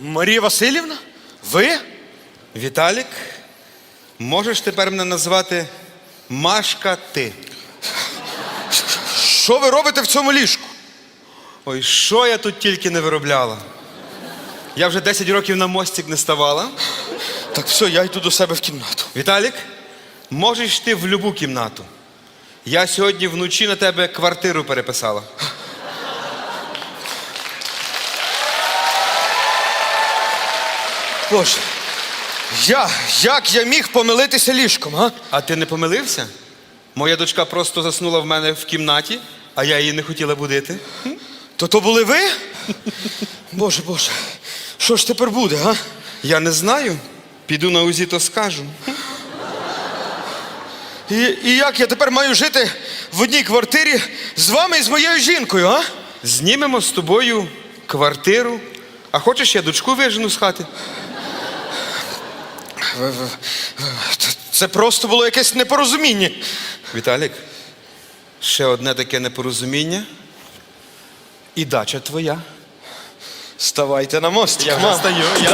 Марія Васильівна? Ви? Віталік, можеш тепер мене назвати Машка ти. Що ви робите в цьому ліжку? Ой, що я тут тільки не виробляла. Я вже 10 років на мостик не ставала. Так все, я йду до себе в кімнату. Віталік, можеш йти в любу кімнату. Я сьогодні вночі на тебе квартиру переписала. Боже, я, як я міг помилитися ліжком, а? А ти не помилився? Моя дочка просто заснула в мене в кімнаті, а я її не хотіла будити. То то були ви? Боже, Боже, що ж тепер буде, а? Я не знаю. Піду на УЗІ, то скажу. І, і як я тепер маю жити в одній квартирі з вами і з моєю жінкою, а? Знімемо з тобою квартиру. А хочеш, я дочку вижену з хати? Це просто було якесь непорозуміння. Віталік, ще одне таке непорозуміння. І дача твоя. Ставайте на мост. Я. Я